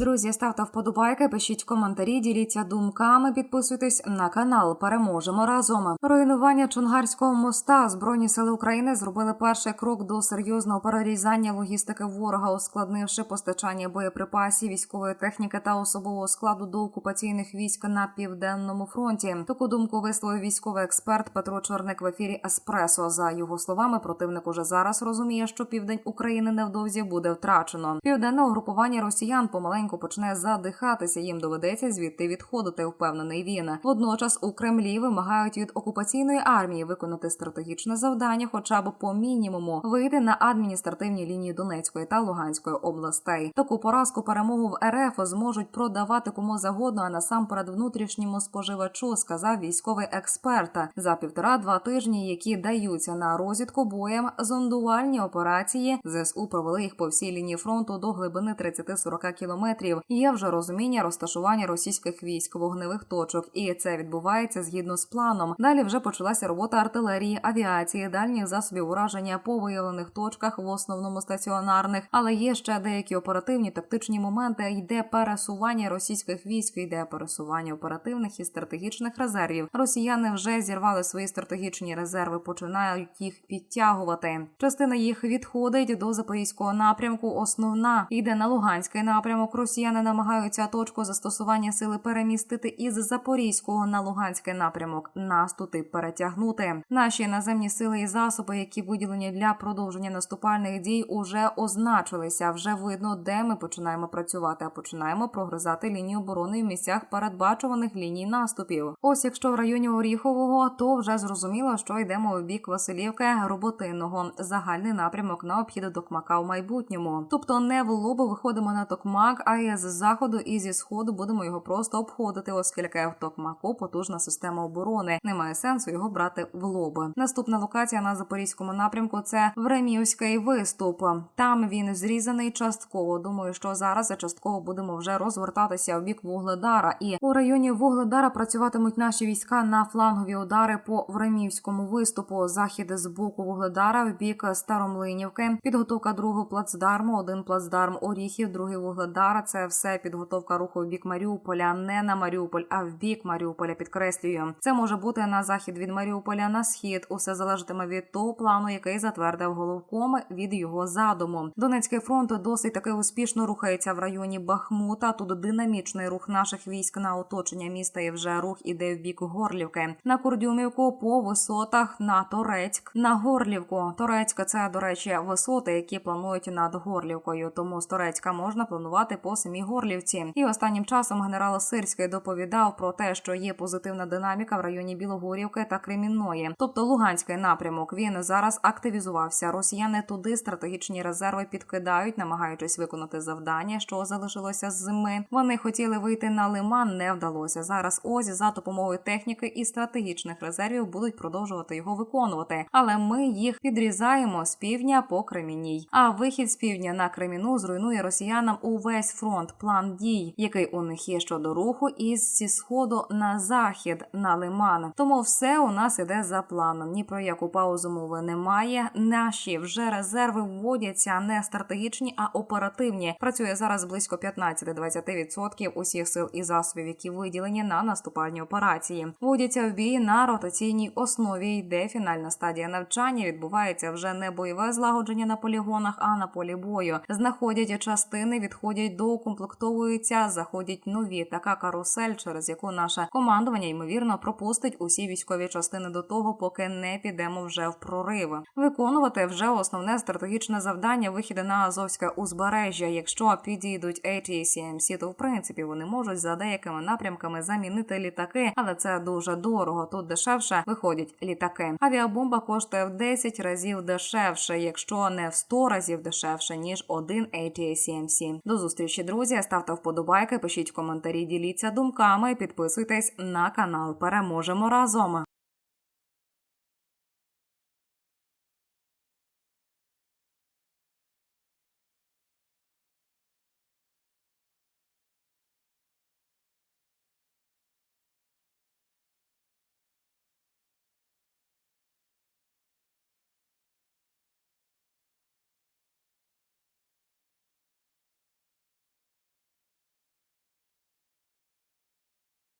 Друзі, ставте вподобайки, пишіть коментарі, діліться думками, підписуйтесь на канал. Переможемо разом. Руйнування Чонгарського моста збройні сили України зробили перший крок до серйозного перерізання логістики ворога, ускладнивши постачання боєприпасів, військової техніки та особового складу до окупаційних військ на південному фронті. Таку думку висловив військовий експерт Петро Чорник в ефірі Еспресо. За його словами, противник уже зараз розуміє, що південь України невдовзі буде втрачено. Південне угрупування росіян помаленьку почне задихатися. Їм доведеться звідти відходити. Впевнений він. Водночас у Кремлі вимагають від окупаційної армії виконати стратегічне завдання, хоча б по мінімуму вийти на адміністративні лінії Донецької та Луганської областей. Таку поразку перемогу в РФ зможуть продавати кому загодно, а насамперед внутрішньому споживачу, сказав військовий експерт. За півтора-два тижні, які даються на розвідку боєм, зондувальні операції ЗСУ провели їх по всій лінії фронту до глибини 30-40 кілометрів. Є вже розуміння розташування російських військ вогневих точок, і це відбувається згідно з планом. Далі вже почалася робота артилерії, авіації, дальніх засобів ураження по виявлених точках, в основному стаціонарних, але є ще деякі оперативні тактичні моменти. Йде пересування російських військ, йде пересування оперативних і стратегічних резервів. Росіяни вже зірвали свої стратегічні резерви, починають їх підтягувати. Частина їх відходить до запорізького напрямку. Основна йде на Луганський напрямок. Росіяни намагаються точку застосування сили перемістити із Запорізького на Луганський напрямок. Нас туди перетягнути. Наші наземні сили і засоби, які виділені для продовження наступальних дій, уже означилися. Вже видно, де ми починаємо працювати, а починаємо прогризати лінію оборони в місцях передбачуваних ліній наступів. Ось якщо в районі Оріхового, то вже зрозуміло, що йдемо в бік Василівки роботинного. Загальний напрямок на обхід до Токмака в майбутньому. Тобто не в лобу виходимо на Токмак, а і з заходу і зі сходу будемо його просто обходити, оскільки в Токмаку потужна система оборони. Немає сенсу його брати в лоби. Наступна локація на запорізькому напрямку це Времівський виступ. Там він зрізаний частково. Думаю, що зараз частково будемо вже розвертатися в бік Вугледара. І у районі Вугледара працюватимуть наші війська на флангові удари по Времівському виступу. Захід з боку Вугледара в бік Старомлинівки. Підготовка другого плацдарму, один плацдарм Оріхів, другий Вугледара. Це все підготовка руху в бік Маріуполя, не на Маріуполь, а в бік Маріуполя. Підкреслюю, це може бути на захід від Маріуполя на схід. Усе залежатиме від того плану, який затвердив головком від його задуму. Донецький фронт досить таки успішно рухається в районі Бахмута. Тут динамічний рух наших військ на оточення міста і вже рух іде в бік Горлівки. На Курдюмівку по висотах на Торецьк, на Горлівку. Торецька це, до речі, висоти, які планують над Горлівкою. Тому з Торецька можна планувати по самій Горлівці. І останнім часом генерал Сирський доповідав про те, що є позитивна динаміка в районі Білогорівки та Кремінної, тобто Луганський напрямок. Він зараз активізувався. Росіяни туди стратегічні резерви підкидають, намагаючись виконати завдання, що залишилося з зими. Вони хотіли вийти на лиман, не вдалося. Зараз ось за допомогою техніки і стратегічних резервів будуть продовжувати його виконувати. Але ми їх підрізаємо з півдня по Кремінній. А вихід з півдня на Креміну зруйнує росіянам увесь фронт. План дій, який у них є щодо руху, із зі сходу на захід на лиман. Тому все у нас іде за планом. Ні про яку паузу мови немає. Наші вже резерви вводяться не стратегічні, а оперативні. Працює зараз близько 15-20% усіх сил і засобів, які виділені на наступальні операції. Вводяться в бій на ротаційній основі. Йде фінальна стадія навчання. Відбувається вже не бойове злагодження на полігонах, а на полі бою. Знаходять частини, відходять до укомплектовуються, заходять нові. Така карусель, через яку наше командування ймовірно пропустить усі військові частини до того, поки не підемо вже в прориви. Виконувати вже основне стратегічне завдання вихіди на Азовське узбережжя. Якщо підійдуть ATCMC, то в принципі вони можуть за деякими напрямками замінити літаки, але це дуже дорого. Тут дешевше виходять літаки. Авіабомба коштує в 10 разів дешевше, якщо не в 100 разів дешевше ніж один ATCMC. До зустрічі, друзі. Ставте вподобайки, пишіть коментарі, діліться думками, підписуйтесь на канал. Переможемо разом.